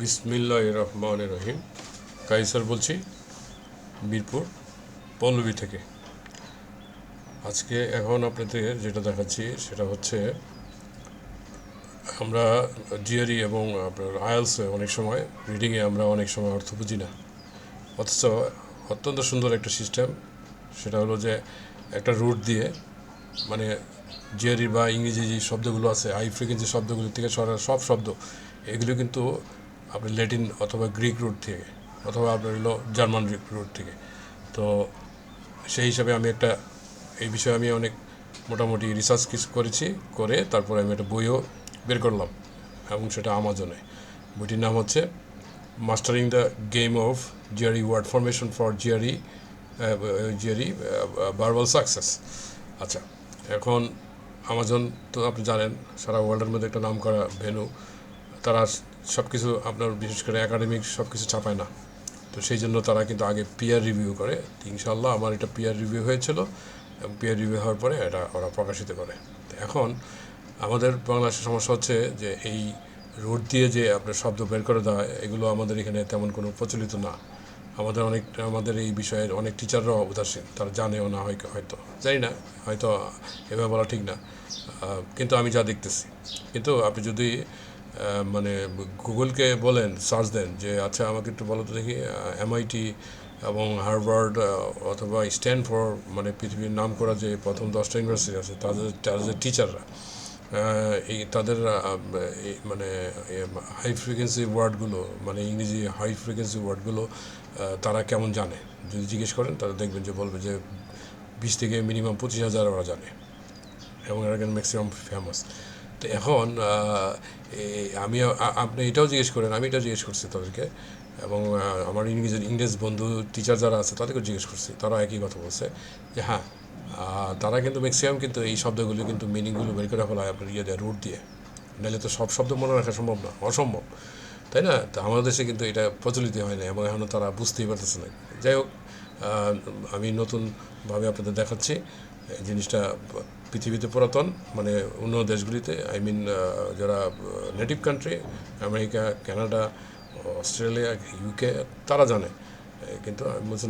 বিসমিল্লাহ রহমান রহিম। কাইসার বলছি, মিরপুর, পল্লবী থেকে। আজকে এখন আপনাদের যেটা দেখাচ্ছি, সেটা হচ্ছে আমরা জিআরই এবং আপনার আয়ালসে অনেক সময় রিডিংয়ে আমরা অনেক সময় অর্থ বুঝি না। অথচ অত্যন্ত সুন্দর একটা সিস্টেম, সেটা হলো যে একটা রুট দিয়ে মানে জিআরই বা ইংরেজি যে শব্দগুলো আছে হাই ফ্রিকোয়েন্সি শব্দগুলো থেকে সরা, সব শব্দ, এগুলো কিন্তু আপনার ল্যাটিন অথবা গ্রিক রুট থেকে, অথবা আপনার হলো জার্মান রুট থেকে। তো সেই হিসাবে আমি একটা, এই বিষয়ে আমি অনেক মোটামুটি রিসার্চ কিছু করেছি, করে তারপরে আমি একটা বইও বের করলাম, এবং সেটা আমাজনে বইটির নাম হচ্ছে mastering the game of GRE word formation for GRE GRE verbal success আচ্ছা এখন আমাজন তো আপনি জানেন, সারা ওয়ার্ল্ডের মধ্যে একটা নাম করা ভেনু তারা সব কিছু আপনার বিশেষ করে একাডেমিক সব কিছু ছাপায় না। তো সেই জন্য তারা কিন্তু আগে পিয়ার রিভিউ করে। ইনশাল্লাহ আমার এটা পিয়ার রিভিউ হয়েছিল এবং পিয়ার রিভিউ হওয়ার পরে এটা ওরা প্রকাশিত করে। এখন আমাদের বাংলাদেশের সমস্যা হচ্ছে যে এই রোড দিয়ে যে আপনার শব্দ বের করে দেওয়া, এগুলো আমাদের এখানে তেমন কোনো প্রচলিত না। আমাদের অনেক, আমাদের এই বিষয়ের অনেক টিচাররাও উদাসীন। তারা জানেও না হয়, হয়তো। জানি না, হয়তো এভাবে বলা ঠিক না। কিন্তু আমি যা দেখতেছি। কিন্তু আপনি যদি মানে গুগলকে বলেন, সার্চ দেন যে আচ্ছা আমাকে একটু বলো তো দেখি এমআইটি এবং হার্ভার্ড অথবা স্ট্যানফোর্ড মানে পৃথিবীর নাম করা যে প্রথম দশটা ইউনিভার্সিটি আছে, তাদের তাদের টিচাররা এই তাদের মানে হাই ফ্রিকোয়েন্সি ওয়ার্ডগুলো মানে ইংরেজি হাই ফ্রিকোয়েন্সি ওয়ার্ডগুলো তারা কেমন জানে? যদি জিজ্ঞেস করেন তারা দেখবেন যে বলবে যে, বিশ থেকে মিনিমাম পঁচিশ হাজার ওরা জানে এবং এরা কিন্তু ম্যাক্সিমাম ফেমাস তো এখন আমি আপনি এটাও জিজ্ঞেস করেন, আমি এটাও জিজ্ঞেস করছি তাদেরকে। এবং আমার ইংরেজি, ইংরেজ বন্ধু টিচার যারা আছে, তাদেরকেও জিজ্ঞেস করছি, তারা একই কথা বলছে যে হ্যাঁ তারা কিন্তু ম্যাক্সিমাম কিন্তু এই শব্দগুলো কিন্তু মিনিংগুলো বের করে ফেলা হয় আপনার ইয়ে দেয় রুট দিয়ে। নাহলে তো সব শব্দ মনে রাখা সম্ভব না, অসম্ভব। তাই না? তো আমাদের দেশে কিন্তু এটা প্রচলিত হয় না এবং এখনও তারা বুঝতেই পারতেছে না। যাই হোক আমি নতুনভাবে আপনাদের দেখাচ্ছি জিনিসটা পৃথিবীতে পুরাতন মানে অন্য দেশগুলিতে আই মিন যারা native country America, Canada, Australia UK তারা জানে। কিন্তু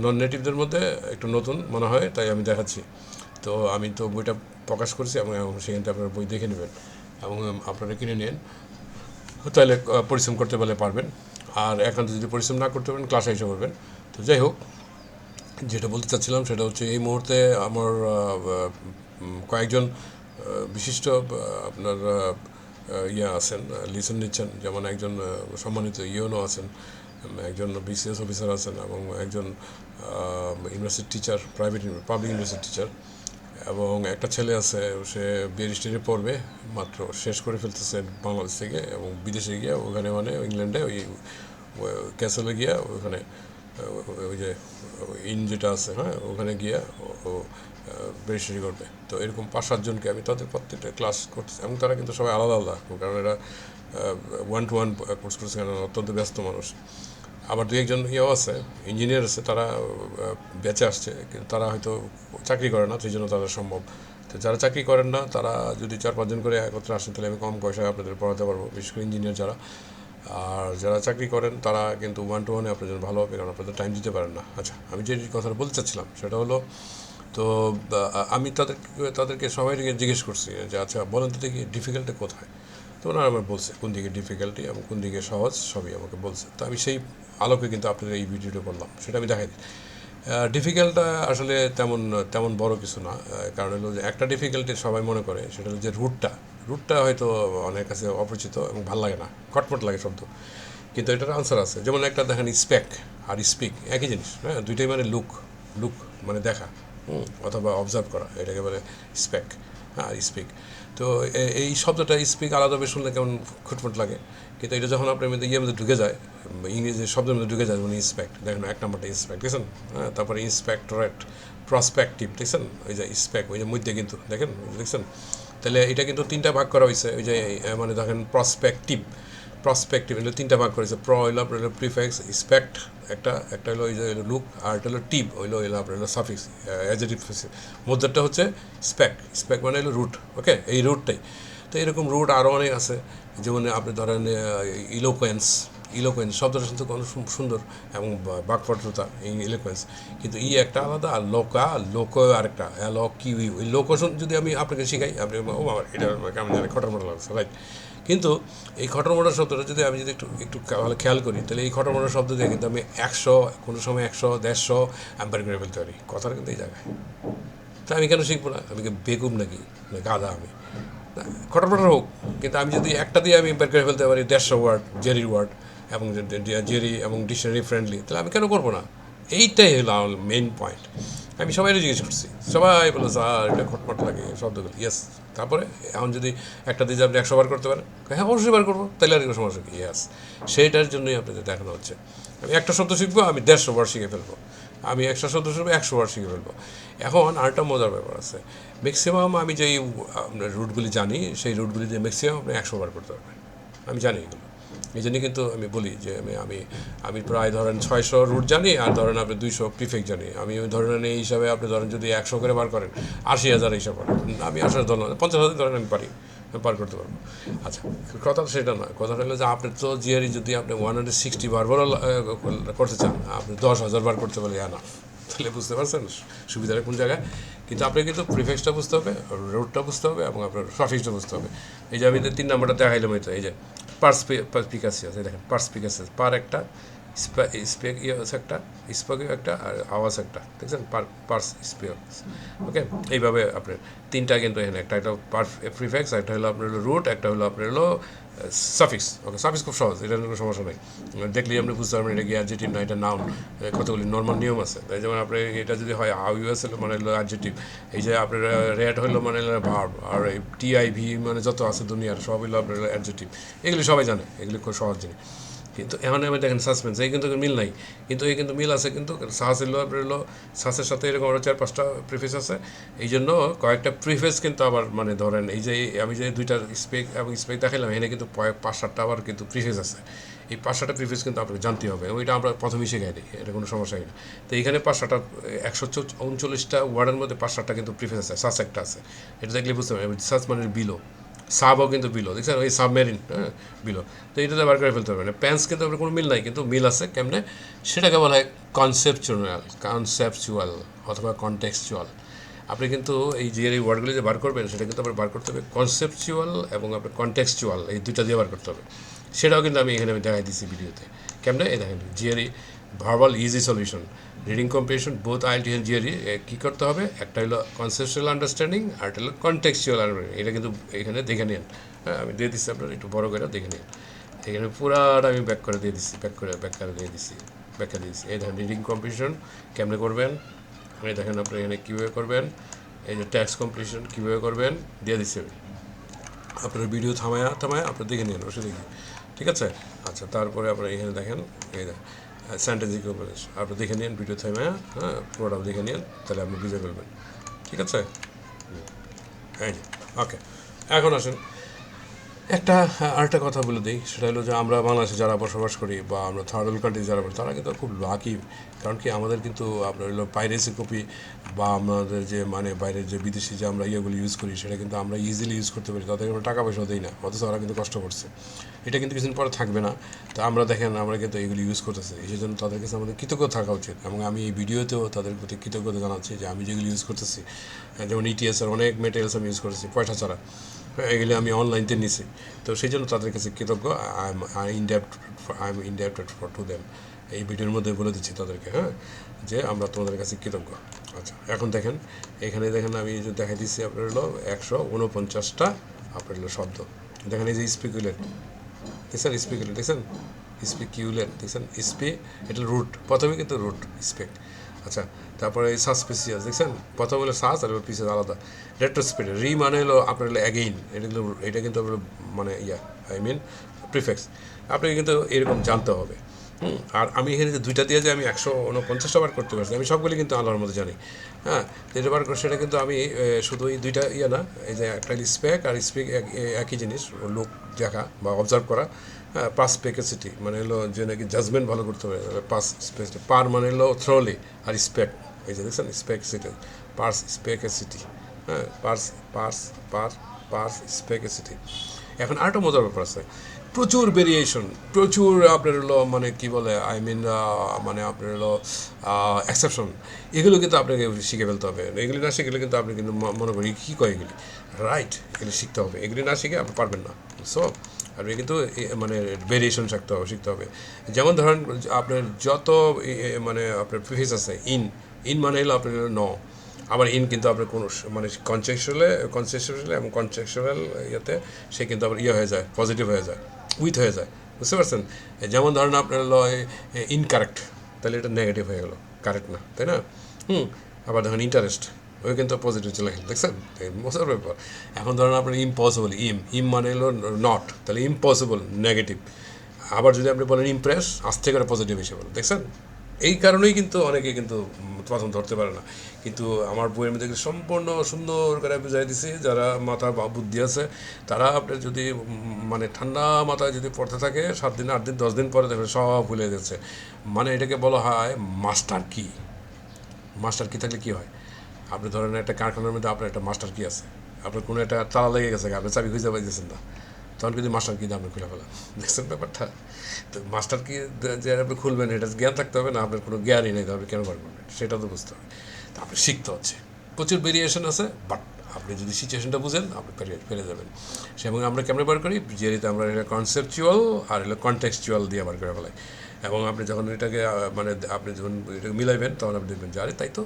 নন নেটিভদের মধ্যে একটু নতুন মনে হয়, তাই আমি দেখাচ্ছি। তো আমি তো বইটা প্রকাশ করছি, এবং সেখান থেকে আপনারা বই দেখে নেবেন, এবং আপনারা কিনে নিন। তাহলে পরিশ্রম করতে পারলে পারবেন। আর একান্ত যদি পরিশ্রম না করতে পারেন ক্লাসে এসে করবেন তো যাই হোক, যেটা বলতে চাচ্ছিলাম সেটা হচ্ছে, এই মুহূর্তে আমার কয়েকজন বিশিষ্ট আপনার ইয়ে আছেন লিসন নিচ্ছেন, যেমন একজন সম্মানিত ইউনো আছেন একজন বিসিএস অফিসার আছেন এবং একজন university teacher, private, public university teacher, এবং একটা ছেলে আছে, সে বিএরিস্টারে পড়বে, মাত্র শেষ করে ফেলতেছে বাংলাদেশ থেকে এবং বিদেশে গিয়ে ওখানে মানে ইংল্যান্ডে ওই ক্যাসেলে গিয়ে ওখানে ওই যে ইন যেটা আছে হ্যাঁ ওখানে গিয়ে ও বেরিস্টারি করবে। তো এরকম পাঁচ সাতজনকে আমি তাদের প্রত্যেকটা ক্লাস করতেছি। এবং তারা কিন্তু সবাই আলাদা আলাদা, কারণ এরা ওয়ান টু ওয়ান কোর্স করছে কারণ অত্যন্ত ব্যস্ত মানুষ। আবার দু একজন ইয়েও আছে ইঞ্জিনিয়ার আছে, তারা বেঁচে আসছে, কিন্তু তারা হয়তো চাকরি করে না, সেই জন্য তাদের সম্ভব। তো যারা চাকরি করেন না, তারা যদি চার পাঁচজন করে একত্রে আসেন, তাহলে আমি কম পয়সায় আপনাদের পড়াতে পারব, বিশেষ করে ইঞ্জিনিয়ার যারা। আর যারা চাকরি করেন, তারা কিন্তু ওয়ান টু ওয়ানে আপনার জন্য ভালো হবে, কারণ আপনাদের টাইম দিতে পারেন না। আচ্ছা আমি যে কথাটা বলতে চাচ্ছিলাম, সেটা হলো, তো আমি তাদেরকে তাদেরকে সবাইকে জিজ্ঞেস করছি যে আচ্ছা বলেন তো দেখি ডিফিকাল্টি কোথায়? তো ওনারা আমার বলছে, কোন দিকে ডিফিকাল্টি এবং কোন দিকে সহজ? সবই আমাকে বলছে। তো আমি সেই আলোকে কিন্তু আপনাদের এই ভিডিওটা করলাম, সেটা আমি দেখাই দিই। ডিফিকাল্টটা আসলে তেমন তেমন বড় কিছু না কারণ হলো যে একটা ডিফিকাল্টি সবাই মনে করে, সেটা হলো যে রুটটা রুটটা হয়তো অনেক কাছে অপরিচিত এবং ভালো লাগে না। খটমট লাগে শব্দ কিন্তু এটার আনসার আছে। যেমন একটা দেখেন স্পেক আর স্পিক একই জিনিস হ্যাঁ? দুইটাই মানে লুক লুক মানে দেখা অথবা অবজার্ভ করা, এটাকে বলে স্পেক হ্যাঁ স্পিক তো এই শব্দটা স্পিক আলাদাভাবে শুনলে কেমন খুটমুট লাগে। কিন্তু এটা যখন আপনার মধ্যে ইয়ের মধ্যে ঢুকে যায়, ইংরেজি শব্দের মধ্যে ঢুকে যায় মানে ইন্সপেক্ট দেখেন এক নম্বরটা ইন্সপেক্ট দেখছেন? হ্যাঁ তারপরে ইন্সপেক্টরেট প্রসপেক্টিভ দেখছেন? ওই যে ইন্সপেক্ট ওই যে মধ্যে কিন্তু, দেখেন? দেখছেন? তাহলে এটা কিন্তু তিনটা ভাগ করা হয়েছে, ওই যে মানে দেখেন প্রসপেক্টিভ প্রসপেক্টিভ এগুলো তিনটা ভাগ করেছে প্র হইল আপনার হলো প্রিফেক্স স্পেক্ট একটা একটা হলো ওই যে লুক আর একটা হলো টিপ হইল হইল আপনার হলো সাফিক্স অ্যাজেটিভ মধ্যটা হচ্ছে স্পেক স্পেক মানে হলো রুট ওকে এই রুটটাই তো এরকম রুট আরও অনেক আছে। যেমন আপনি ধরেন ইলোকোয়েন্স ইলোকোয়েন্স শব্দটা শুনতে কোনো সুন্দর এবং বাকপটুতা এই ইলোকোয়েন্স কিন্তু ই একটা আলাদা, আর লোকা লোক আরেকটা ল, কি ওই লোকোশন যদি আমি আপনাকে শিখাই, আপনি ও আমার এটা কেমন জানি খটার মতো লাগছে রাইট কিন্তু এই খটর মোটর শব্দটা যদি আমি যদি একটু একটু ভালো খেয়াল করি, তাহলে এই খটর মোটর শব্দ দিয়ে কিন্তু আমি একশো, কোনো সময় একশো, দেড়শো বের করে ফেলতে পারি। কথাটা কিন্তু এই জায়গায়। তা আমি কেন শিখব না? আমি কি বেগুম নাকি? গাধা আমি। খটরপটর হোক, কিন্তু আমি যদি একটা দিয়ে আমি বের করে ফেলতে পারি দেড়শো ওয়ার্ড, জেরির ওয়ার্ড এবং জেরি এবং ডিকশনারি ফ্রেন্ডলি তাহলে আমি কেন করব না? এইটাই হলো আমার মেন পয়েন্ট আমি সবাইকে জিজ্ঞেস করছি, সবাই বলে স্যার, এটা খটমট লাগে শব্দগুলো ইয়েস তারপরে এখন যদি একটা দিয়ে আপনি একশো বার করতে পারেন হ্যাঁ অবশ্যই বার করব, তাহলে আর কোনো সমস্যা কি ইয়েস সেইটার জন্যই আপনাদের দেখানো হচ্ছে। আমি একটা শব্দ শিখব, আমি দেড়শো বার শিখে ফেলব। আমি একশো শিখব একশো বার শিখে ফেলব। এখন আরেকটা মজার ব্যাপার আছে। ম্যাক্সিমাম আমি যেই আপনার রুটগুলি জানি, সেই রুটগুলি দিয়ে ম্যাক্সিমাম আপনি একশো বার করতে পারবেন। আমি জানি এগুলো। এই জন্যই কিন্তু আমি বলি যে আমি আমি আমি প্রায় ধরেন ছয়শো রুট জানি আর ধরেন আপনি দুইশো প্রিফেক্ট জানি। আমি ওই ধরেন এই হিসাবে আপনি ধরেন যদি একশো করে বার করেন, আশি হাজার হিসাব করেন। আমি আশি ধরেন পঞ্চাশ হাজার ধরেন আমি পারি। পার করতে পারব। আচ্ছা কথা তো সেটা নয় কথাটা হলো যে আপনি তো জিআরই যদি আপনি ওয়ান হান্ড্রেড সিক্সটি বার বড় করতে চান, আপনি দশ হাজার বার করতে পারলে না? তাহলে বুঝতে পারছেন, সুবিধাটা কোন জায়গায়? কিন্তু আপনাকে কিন্তু প্রিফেক্সটা বুঝতে হবে রোডটা বুঝতে হবে এবং আপনার ট্রাফিকটা বুঝতে হবে। এই যে আমি তিন নাম্বারটা দেখাইলাম তো এই যে পার্সপিকাসি আছে দেখেন পার্সপিকাসি পার একটা ইয়ে আছে একটা স্পেকও একটা আর আওয়াজ একটা, দেখছেন? পার, পার্স স্পেক। ওকে? এইভাবে আপনার তিনটা কিন্তু এখানে, একটা একটা পার, প্রিফেক্স, একটা হলো আপনার হলো রুট, একটা হলো আপনার হলো সাফিক্স ওকে? সাফিক্স খুব সহজ, এটা কোনো সমস্যা নেই। দেখলেই আপনি বুঝতে পারবেন এটা কি অ্যাডজেটিভ না এটা নাউন কতগুলি নর্মাল নিয়ম আছে। তাই যেমন আপনার এটা যদি হয় আউ ইউএস হলো মানে হলো অ্যাডজেটিভ এই যে আপনার রেড হলো মানে ভার্ব আর এই টিআইভি মানে যত আছে দুনিয়ার, সব হলো আপনার অ্যাডজেটিভ এগুলি সবাই জানে, এগুলি খুব সহজ জিনিস। কিন্তু এখন আমি দেখেন সাসপেন্স এই কিন্তু মিল নাই। কিন্তু এই কিন্তু মিল আছে কিন্তু সাহস এলো আপনার হলো সাসের সাথে এরকম আরও চার পাঁচটা প্রিফেস আছে। এই জন্য কয়েকটা প্রিফেস কিন্তু আবার মানে ধরেন এই যে আমি যে দুইটা স্পেক এবং স্পেক দেখাইলাম, এখানে কিন্তু পাঁচ সাতটা আবার কিন্তু প্রিফেস আছে। এই পাঁচ সাতটা প্রিফেস কিন্তু আপনাকে জানতে হবে। এটা আমরা প্রথমেই শেখাই দিই এটা কোনো সমস্যাই না। তো এখানে পাঁচ সাতটা, একশো উনচল্লিশটা ওয়ার্ডের মধ্যে পাঁচ সাতটা কিন্তু প্রিফেস আছে সাস একটা আছে। এটা দেখলে বুঝতে পারবেন, সাস মানে বিলো। সাবও কিন্তু বিলো, দেখছেন? ওই সাবমেরিন হ্যাঁ বিলো। তো এটাতে বার করে ফেলতে পারবেন প্যান্স কিন্তু আপনার কোনো মিল নাই, কিন্তু মিল আছে, কেমনে? সেটাকে বলা হয় কনসেপচুয়াল কনসেপচুয়াল অথবা কনটেক্সচুয়াল আপনি কিন্তু এই যে এই ওয়ার্ডগুলি যে বার করবেন, সেটা কিন্তু আপনার বার করতে হবে কনসেপচুয়াল এবং আপনার কনটেক্সচুয়াল এই দুইটা দিয়ে বার করতে হবে। সেটাও কিন্তু আমি এখানে আমি দেখাই দিচ্ছি ভিডিওতে। কেমনে? এই দেখেন GRE verbal easy solution reading competition both IELTS and GRE কী করতে হবে? একটা হলো কনসেপচুয়াল আন্ডারস্ট্যান্ডিং আর একটা হলো কনটেক্সচুয়াল আন্ডারস্ট্যান্ডিং এটা কিন্তু এখানে দেখে নিন। হ্যাঁ আমি দিয়ে দিচ্ছি আপনার, একটু বড় করে দেখে নিন। এখানে পুরাটা আমি ব্যাক করে দিয়ে দিচ্ছি ব্যাক করে ব্যাক করে দিয়ে দিচ্ছি ব্যাখ্যা দিয়েছি এই দেখেন রিডিং কম্পিটিশন কেমনে করবেন? এই দেখেন আপনি এখানে কীভাবে করবেন? এই যে ট্যাক্স কম্পিটিশন কীভাবে করবেন? দিয়ে দিচ্ছি আমি। আপনার ভিডিও থামায়া থামায়া আপনার দেখে নিন, বসে দেখি। ঠিক আছে? আচ্ছা তারপরে আপনার এখানে দেখেন, এই সেন্টেন্স ইকুইভ্যালেন্স আপনি দেখে নিন ভিডিও থেমে হ্যাঁ পুরোটা দেখে নিন, তাহলে আপনি বুঝে ফেলবেন। ঠিক আছে? হ্যাঁ ওকে এখন আসেন। একটা হ্যাঁ, আরেকটা কথা বলে দিই। সেটা হলো যে আমরা বাংলাদেশে যারা বসবাস করি বা আমরা থার্ড ওয়ার্ল্ড কান্ট্রি যারা তারা কিন্তু খুব লাকি কারণ কি আমাদের কিন্তু আপনার হলো পাইরেসি কপি বা আমাদের যে মানে বাইরের যে বিদেশি যে আমরা ইয়েগুলো ইউজ করি সেটা কিন্তু আমরা ইজিলি ইউজ করতে পারি। তাদের আমরা টাকা পয়সাও দিই না। অথচ ওরা কিন্তু কষ্ট করছে। এটা কিন্তু কিছুদিন পরে থাকবে না। তো আমরা দেখেন আমরা কিন্তু এগুলি ইউজ করতেছি। এই জন্য তাদের কাছে আমাদের কৃতজ্ঞ থাকা উচিত। এবং আমি এই ভিডিওতেও তাদের প্রতি কৃতজ্ঞতা জানাচ্ছি যে আমি যেগুলি ইউজ করতেছি যেমন ইটিএস এর অনেক মেটেরিয়ালস আমি ইউজ করেছি পয়সা ছাড়া। এগুলি আমি অনলাইনতে নিছি। তো সেই জন্য তাদের কাছে কৃতজ্ঞ। I am indebt I am indebted for to them এই ভিডিওর মধ্যে বলে দিচ্ছি তাদেরকে হ্যাঁ? যে আমরা তোমাদের কাছে কৃতজ্ঞ। আচ্ছা এখন দেখেন, এখানে দেখেন আমি যে দেখাই দিচ্ছি, আপনার হলো একশো উনপঞ্চাশটা আপনার হলো শব্দ। দেখেন এই যে স্পিকুলেট দেখছেন স্পিকুলেট দেখছেন? স্পিকিউলেট দেখছেন? স্পি এটা রুট প্রথমে কিন্তু রুট স্পেক আচ্ছা তারপরে এই সাসপেসিয়াস দেখছেন? প্রথম হলো সাস আর পিসেস আলাদা। রেট্রোস্পেড রি মানে হলো আপনার হলো অ্যাগেইন এটা কিন্তু এটা কিন্তু মানে ইয়া আই মিন প্রিফেক্স আপনাকে কিন্তু এরকম জানতে হবে। হুম? আর আমি এখানে যে দুইটা দিয়ে যে আমি একশো উনপঞ্চাশটা বার করতে পারছি, আমি সবগুলি কিন্তু আল্লাহর মধ্যে জানি। হ্যাঁ? যেটা বার করে সেটা কিন্তু আমি শুধু এই দুইটা ইয়ে না, এই যে একটা স্পেক আর স্পেক একই জিনিস লোক দেখা বা অবজার্ভ করা। পাস স্পেকাসিটি মানে হলো যে নাকি জাজমেন্ট ভালো করতে হবে। পাস স্পেস পার মানে হলো থ্রোলি আর স্পেক এই যে দেখছেন স্পেকসিটি পার্স স্পেকাসিটি হ্যাঁ পার্স পার্স পার পার্স স্পেকাসিটি এখন আরেকটা মজার ব্যাপার আছে, প্রচুর ভেরিয়েশন প্রচুর আপনার হলো মানে কি বলে আই মিন মানে আপনার হলো এক্সেপশন এগুলো কিন্তু আপনাকে শিখে ফেলতে হবে। এগুলি না শিখলে কিন্তু আপনি কিন্তু মনে করি কী কয় এগুলি? রাইট এগুলি শিখতে হবে। এগুলি না শিখে আপনি পারবেন না। সো আপনি কিন্তু মানে ভেরিয়েশন শিখতে হবে শিখতে হবে। যেমন ধরেন, আপনার যত মানে আপনার প্রিফিস আছে ইন ইন মানে হলো আপনার ন আবার ইন কিন্তু আপনার কোনো মানে কনসেকচুয়ালে কনসেকচুয়াল এবং কনসেকচুয়াল ইয়েতে সে কিন্তু আবার ইয়ে হয়ে যায় পজিটিভ হয়ে যায় উইথ হয়ে যায়, বুঝতে পারছেন? যেমন ধরেন আপনার হলো ইনকারেক্ট তাহলে এটা নেগেটিভ হয়ে গেলো কারেক্ট না, তাই না? হুম, আবার দেখেন ইন্টারেস্ট ওই কিন্তু পজিটিভ চলে গেল দেখছেন? মজার ব্যাপার। এখন ধরেন আপনার ইম্পসিবল ইম ইম মানে হলো নট তাহলে ইম্পসিবল নেগেটিভ আবার যদি আপনি বলেন ইমপ্রেস আস্তে করে পজিটিভ হিসেবে বলেন, দেখছেন? এই কারণেই কিন্তু অনেকে কিন্তু প্রথম ধরতে পারে না। কিন্তু আমার বইয়ের মধ্যে সম্পূর্ণ সুন্দর করে বুঝাই দিছি, যারা মাথা বা বুদ্ধি আছে, তারা আপনার যদি মানে ঠান্ডা মাথায় যদি পড়তে থাকে, সাত দিন, আট দিন, দশ দিন পরে দেখবে সব ভুলে যাচ্ছে মানে এটাকে বলা হয় মাস্টার কি? মাস্টার কি থাকলে কি হয়? আপনি ধরেন একটা কারখানার মধ্যে আপনার একটা মাস্টার কি আছে। আপনার কোনো একটা তালা লেগে গেছে আপনি চাবি খুঁজে পাইতেছেন না। তখন কিন্তু মাস্টার কি আপনি খুলে ফেলা দেখছেন ব্যাপারটা? তো মাস্টার কি যে আপনি খুলবেন, এটা জ্ঞান থাকতে হবে না, আপনার কোনো জ্ঞানই নেই আপনি কেন বার করবেন সেটা তো বুঝতে হবে। তো আপনি শিখতে হচ্ছে। প্রচুর ভেরিয়েশন আছে বাট আপনি যদি সিচুয়েশনটা বুঝেন, আপনি পেরে যাবেন। সে এবং আমরা কেমনে বার করি? জিয়ারিতে আমরা এটা কনসেপচুয়াল আর হলো কনটেক্সচুয়াল দিয়ে বার করে ফেলাই। এবং আপনি যখন এটাকে মানে আপনি যখন এটাকে মিলাইবেন, তখন আপনি দেখবেন যে, আরে তাই তো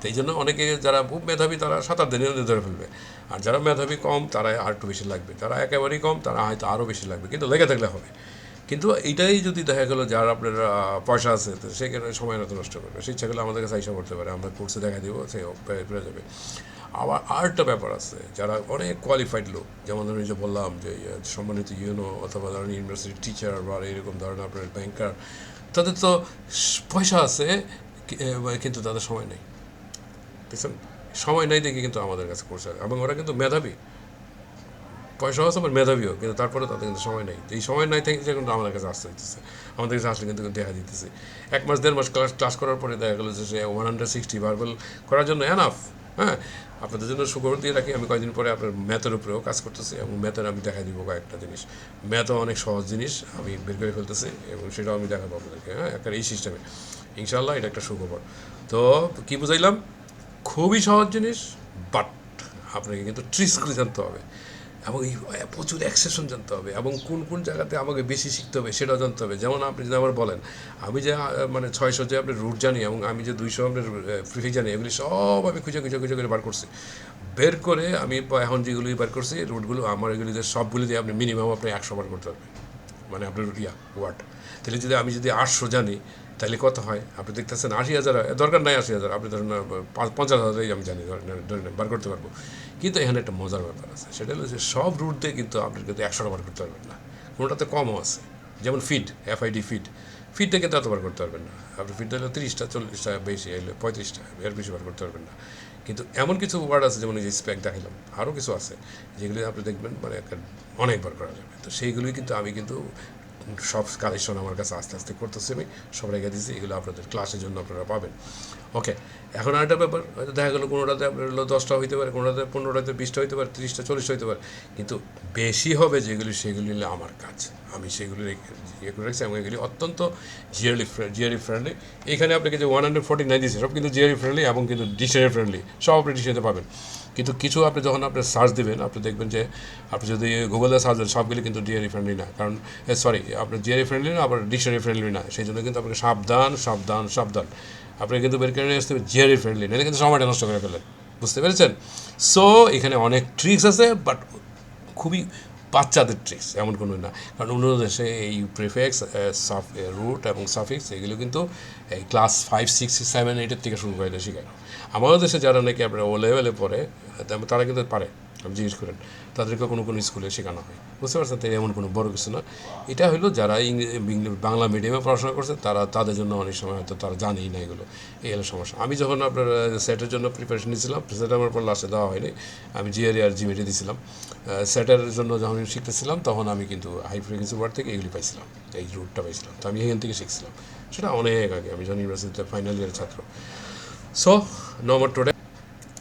তো এই জন্য অনেকে যারা খুব মেধাবী তারা সাত আট দিনের মধ্যে ধরে ফেলবে। আর যারা মেধাবী কম তারা আর একটু বেশি লাগবে। যারা একেবারেই কম তারা হয়তো আরও বেশি লাগবে। কিন্তু লেগে থাকলে হবে। কিন্তু এইটাই যদি দেখা গেলো যার আপনার পয়সা আছে তো সেখানে সময় তো নষ্ট করবে। সে ইচ্ছা করলে আমাদের কাছে আইসা করতে পারে। আমরা কোর্সে দেখা দিব সে পেরে যাবে। আবার আরেকটা ব্যাপার আছে যারা অনেক কোয়ালিফাইড লোক যেমন ধরুন যে বললাম যে ইয়ে, সম্মানিত ইউনো অথবা ধরেন ইউনিভার্সিটির টিচার বা এরকম ধরনের আপনার ব্যাংকার তাদের তো পয়সা আছে কিন্তু তাদের সময় নেই। বুঝছেন সময় নাই দেখে কিন্তু আমাদের কাছে করছে এবং ওরা কিন্তু মেধাবী। পয়সা আছে আবার মেধাবীও। কিন্তু তারপরে তাদের কিন্তু সময় নেই। এই সময় নাই থেকে কিন্তু আমাদের কাছে আসতে হইতেছে। আমাদের কাছে আসলে কিন্তু দেখা দিতেছে। এক মাস, দেড় মাস ক্লাস ক্লাস করার পরে দেখা গেলো যে সে ওয়ান হান্ড্রেড সিক্সটি ভার্বল করার জন্য এনাফ হ্যাঁ? আপনাদের জন্য সুখবর দিয়ে রাখি। আমি কয়েকদিন পরে আপনার ম্যাথের উপরেও কাজ করতেছি এবং ম্যাথের আমি দেখা দিব কয়েকটা জিনিস। ম্যাথও অনেক সহজ জিনিস আমি বের করে ফেলতেছি এবং সেটাও আমি দেখাবো আপনাদেরকে। হ্যাঁ? একটা এই সিস্টেমে ইনশাল্লাহ এটা একটা সুখবর। তো কি বুঝাইলাম? খুবই সহজ জিনিস বাট আপনাকে কিন্তু ট্রিস জানতে হবে। এবং এই প্রচুর অ্যাক্সেশন জানতে হবে এবং কোন কোন জায়গাতে আমাকে বেশি শিখতে হবে সেটাও জানতে হবে। যেমন আপনি যদি আবার বলেন, আমি যে মানে ছয়শো যে আপনি রুট জানি এবং আমি যে দুইশো আপনার প্রিফি জানি, এগুলি সব আমি খুঁজে খুঁজে খুঁজে করে বার করছি। বের করে আমি এখন যেগুলি বার করছি রুটগুলো আমার এগুলি দিয়ে সবগুলি দিয়ে আপনি মিনিমাম আপনি একশো বার করতে পারবেন। মানে আপনার রুটিয়া ওয়ার্ড তাহলে যদি আমি যদি আটশো জানি তাহলে কত হয়? আপনি দেখতেছেন আশি হাজার দরকার নাই আশি হাজার, আপনি ধরেন পঞ্চাশ হাজারই আমি জানি, ধরেন বার করতে পারব। কিন্তু এখানে একটা মজার ব্যাপার আছে, সেটা হলো যে সব রুট দিয়ে কিন্তু আপনি কিন্তু একশোটা বার করতে পারবেন না। কোনোটাতে কমও আছে। যেমন ফিড এফআইডি ফিড ফিডটা কিন্তু এতবার করতে পারবেন না। আপনি ফিডটা হলে তিরিশটা, চল্লিশটা, বেশি এলে পঁয়ত্রিশটা, এর বেশি বার করতে পারবেন না। কিন্তু এমন কিছু ওয়ার্ড আছে, যেমন এই যে স্প্যাক দেখালাম আরও কিছু আছে, যেগুলি আপনি দেখবেন মানে একটা অনেকবার করা যাবে। তো সেইগুলি কিন্তু আমি কিন্তু সব কালেকশন আমার কাছে আস্তে আস্তে করতেছি আমি, সব রেখে দিচ্ছি এগুলো আপনাদের ক্লাসের জন্য আপনারা পাবেন। ওকে এখন আরেকটা ব্যাপার, হয়তো দেখা গেলো কোনোটাতে আপনার হলো দশটা হইতে পারে, কোনোটাতে পনেরোটাতে বিশটা হইতে পারে, তিরিশটা, চল্লিশটা হইতে পারে, কিন্তু বেশি হবে যেগুলি, সেগুলি আমার কাজ। আমি সেগুলি ইয়ে করে রাখছি এবং এগুলি অত্যন্ত জিয়ারলি জিয়ারি ফ্রেন্ডলি এখানে আপনাকে যে ওয়ান হান্ড্রেড ফোর্টি নাইন দিচ্ছে সব কিন্তু জিয়ারি ফ্রেন্ডলি এবং কিন্তু ডিকশনারি ফ্রেন্ডলি সব আপনি ডিকশনারিতে পাবেন। কিন্তু কিছু আপনি যখন আপনি সার্চ দিবেন, আপনি দেখবেন যে আপনি যদি গুগলে সার্চ দেন, সবগুলি কিন্তু ডিয়ারি ফ্রেন্ডলি না। কারণ সরি আপনার জিয়ারি ফ্রেন্ডলি না, আবার ডিকশনারি ফ্রেন্ডলি না। সেই জন্য কিন্তু আপনাকে সাবধান সাবধান সাবধান। আপনি কিন্তু বের করে আসতে হবে জিআরই ফ্রেন্ডলি নাহলে কিন্তু সময়টা নষ্ট করে ফেলেন বুঝতে পেরেছেন? সো এখানে অনেক ট্রিক্স আছে বাট খুবই বাচ্চাদের ট্রিক্স এমন কোনো না। কারণ অন্য দেশে এই প্রিফেক্স রুট এবং সাফিক্স এগুলো কিন্তু এই ক্লাস ফাইভ সিক্স সেভেন এইটের থেকে শুরু করে শেখানো আমাদের দেশে যারা নাকি আপনার ও লেভেলে পড়ে, তারা কিন্তু পারে। জিজ্ঞেস করেন, তাদেরকে কোনো কোনো স্কুলে শেখানো হয়। বুঝতে পারছেন? তো এমন কোনো বড় কিছু না। এটা হলো যারা বাংলা মিডিয়ামে পড়াশোনা করছে, তারা তাদের জন্য অনেক সময় হয়তো তারা জানেই না এগুলো। এই হলো সমস্যা। আমি যখন আপনার সেটের জন্য প্রিপারেশন নিয়েছিলাম সেটা আমার পর লাস্টে দেওয়া হয়নি। আমি জিআরই আর জিমিটি দিয়েছিলাম সেটের জন্য যখন আমি শিখতেছিলাম, তখন আমি কিন্তু হাই ফ্রিকুয়েন্সি ওয়ার্ড থেকে এগুলি পাইছিলাম। এই রুটটা পাইছিলাম। তো আমি এখান থেকে শিখছিলাম। সেটা অনেক আগে। আমি যখন ইউনিভার্সিটিতে ফাইনাল ইয়ার ছাত্র। সো নম্বর টুডে